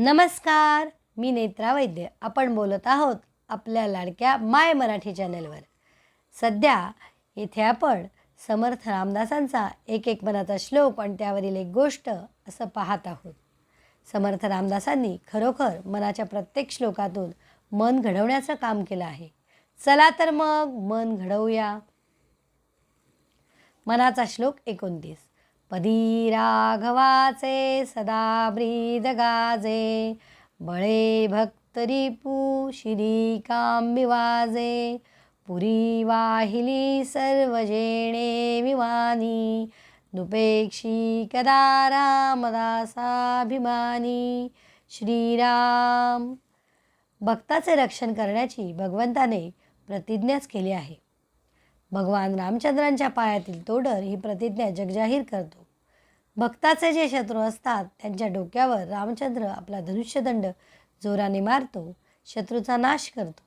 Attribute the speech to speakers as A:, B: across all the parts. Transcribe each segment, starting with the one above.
A: नमस्कार मी नेत्रा वैद्य. आपण बोलत आहोत आपल्या लाडक्या माय मराठी चॅनलवर. सध्या इथे आपण समर्थ रामदासांचा एक एक मनाचा श्लोक आणि त्यावरील एक गोष्ट असं पाहत आहोत. समर्थ रामदासांनी खरोखर मनाच्या प्रत्येक श्लोकातून मन घडवण्याचं काम केलं आहे. चला तर मग मन घडवूया. मनाचा श्लोक एकोणतीस. पदी राघवाचे सदा ब्रीद गाजे बळे भक्त रिपू शिरी कांबी पुरी वाहिली सर्व जेणे विमानी नुपेक्षी कदा रामदासाभिमानी श्रीराम. भक्ताचे रक्षण करण्याची भगवंताने प्रतिज्ञाच केली आहे. भगवान रामचंद्रांच्या पायातील तोडर ही प्रतिज्ञा जगजाहीर करतो. भक्ताचे जे शत्रू असतात त्यांच्या डोक्यावर रामचंद्र आपला धनुष्यदंड जोराने मारतो शत्रूचा नाश करतो.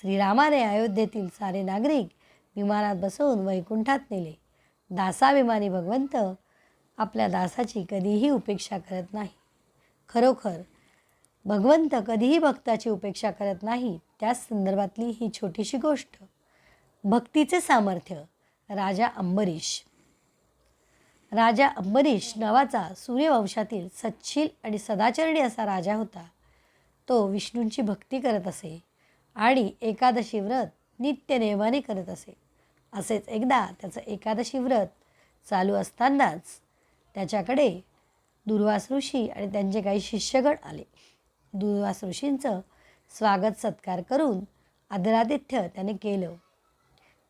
A: श्रीरामाने अयोध्येतील सारे नागरिक विमानात बसवून वैकुंठात नेले. दासाभिमानी भगवंत आपल्या दासाची कधीही उपेक्षा करत नाही. खरोखर भगवंत कधीही भक्ताची उपेक्षा करत नाही त्याच संदर्भातली ही छोटीशी गोष्ट. भक्तीचे सामर्थ्य. राजा अंबरीश. राजा अंबरीश नावाचा सूर्यवंशातील सच्छील आणि सदाचरणी असा राजा होता. तो विष्णूंची भक्ती करत असे आणि एकादशी व्रत नित्य नेमाने करत असे. असेच एकदा त्याचं एकादशी व्रत चालू असतानाच त्याच्याकडे दुर्वास ऋषी आणि त्यांचे काही शिष्यगण आले. दुर्वास ऋषींचं स्वागत सत्कार करून आदरातिथ्य त्याने केलं.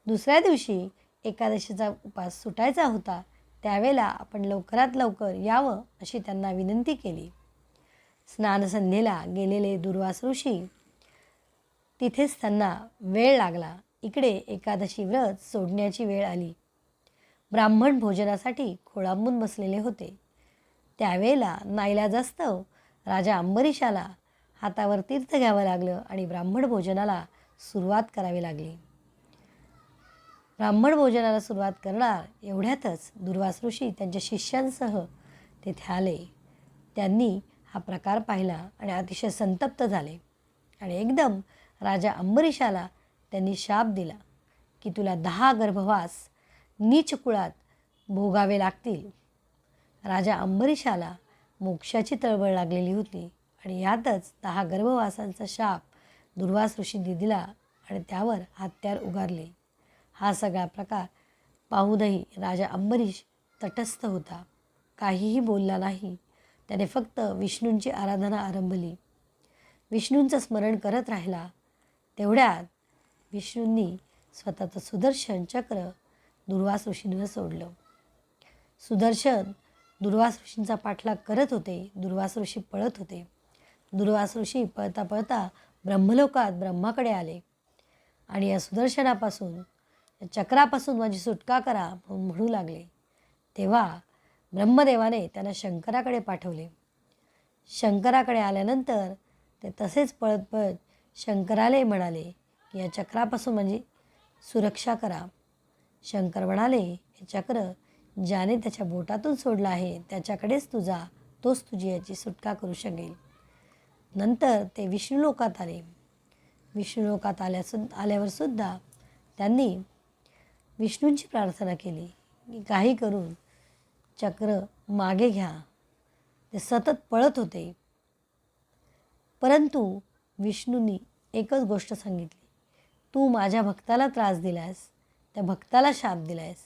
A: दुसऱ्या दिवशी एकादशीचा उपास सुटायचा होता त्यावेळेला आपण लवकरात लवकर यावं अशी त्यांना विनंती केली. स्नानसंध्येला गेलेले दुर्वास ऋषी तिथेच त्यांना वेळ लागला. इकडे एकादशी व्रत सोडण्याची वेळ आली. ब्राह्मण भोजनासाठी खोळांबून बसलेले होते. त्यावेळेला नाईलाजास्तव राजा अंबरीशाला हातावर तीर्थ घ्यावं लागलं आणि ब्राह्मण भोजनाला सुरुवात करावी लागली. ब्राह्मण भोजनाला सुरुवात करणार एवढ्यातच दुर्वास ऋषी त्यांच्या शिष्यांसह तेथे आले. त्यांनी हा प्रकार पाहिला आणि अतिशय संतप्त झाले. आणि एकदम राजा अंबरीशाला त्यांनी शाप दिला की तुला दहा गर्भवास नीच कुळात भोगावे लागतील. राजा अंबरीशाला मोक्षाची तळवळ लागलेली होती आणि यातच दहा गर्भवासांचा शाप दुर्वास ऋषींनी दिला आणि त्यावर हत्यार उगारले. हा सगळा प्रकार पाहूनही राजा अंबरीश तटस्थ होता. काहीही बोलला नाही. त्याने फक्त विष्णूंची आराधना आरंभली. विष्णूंचं स्मरण करत राहिला. तेवढ्यात विष्णूंनी स्वतःचं सुदर्शन चक्र दुर्वास ऋषींवर सोडलं. सुदर्शन दुर्वास ऋषींचा पाठलाग करत होते. दुर्वास ऋषी पळत होते. दुर्वास ऋषी पळता पळता ब्रह्मलोकात ब्रह्माकडे आले. आणि या सुदर्शनापासून चक्रापासून माझी सुटका करा म्हणून म्हणू लागले. तेव्हा ब्रह्मदेवाने त्यांना शंकराकडे पाठवले. शंकराकडे आल्यानंतर ते तसेच पळत पळत शंकराले म्हणाले की या चक्रापासून माझी सुरक्षा करा. शंकर म्हणाले हे चक्र ज्याने त्याच्या बोटातून सोडलं आहे त्याच्याकडेच तुझा तोच तुझी याची सुटका करू शकेल. नंतर ते विष्णुलोकात आले. विष्णुलोकात आल्या सु आल्यावरसुद्धा त्यांनी विष्णूंची प्रार्थना केली. की काही करून चक्र मागे घ्या. ते सतत पळत होते. परंतु विष्णूंनी एकच गोष्ट सांगितली. तू माझ्या भक्ताला त्रास दिलास त्या भक्ताला शाप दिलायस.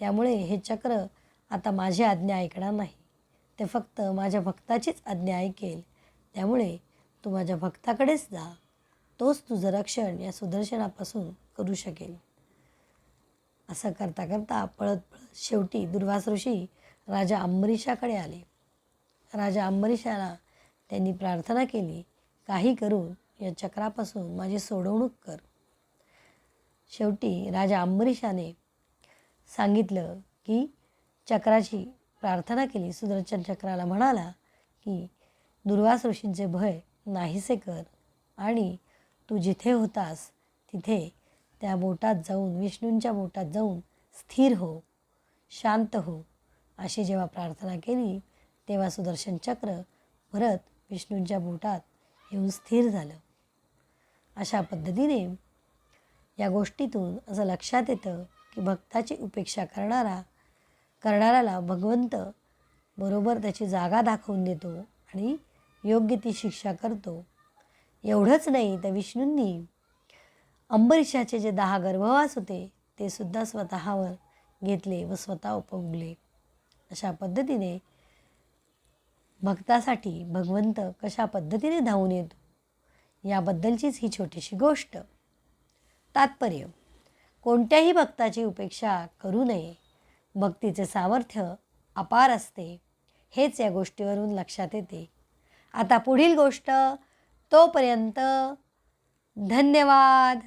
A: त्यामुळे हे चक्र आता माझी आज्ञा ऐकणार नाही. ते फक्त माझ्या भक्ताचीच आज्ञा ऐकेल. त्यामुळे तू माझ्या भक्ताकडेच जा. तोच तुझं रक्षण या सुदर्शनापासून करू शकेल. असं करता करता पळत पळत शेवटी दुर्वास ऋषी राजा अंबरीशाकडे आले. राजा अंबरीशाला त्यांनी प्रार्थना केली काही करून या चक्रापासून माझी सोडवणूक कर. शेवटी राजा अंबरीशाने सांगितलं की चक्राची प्रार्थना केली. सुदर्शन चक्राला म्हणाला की दुर्वास ऋषींचे भय नाहीसे कर आणि तू जिथे होतास तिथे त्या बोटात जाऊन विष्णूंच्या बोटात जाऊन स्थिर हो शांत हो अशी जेव्हा प्रार्थना केली तेव्हा सुदर्शन चक्र परत विष्णूंच्या बोटात येऊन स्थिर झालं. अशा पद्धतीने या गोष्टीतून असं लक्षात येतं की भक्ताची उपेक्षा करणारा करणाऱ्याला भगवंत बरोबर त्याची जागा दाखवून देतो आणि योग्य ती शिक्षा करतो. एवढंच नाही तर विष्णूंनी अंबरीशाचे जे दहा गर्भवास होते ते सुद्धा स्वतःवर घेतले व स्वतः उपभोगले. अशा पद्धतीने भक्तासाठी भगवंत कशा पद्धतीने धावून येतो याबद्दलचीच ही छोटीशी गोष्ट. तात्पर्य कोणत्याही भक्ताची उपेक्षा करू नये. भक्तीचे सामर्थ्य अपार असते हेच या गोष्टीवरून लक्षात येते. आता पुढील गोष्ट तोपर्यंत धन्यवाद.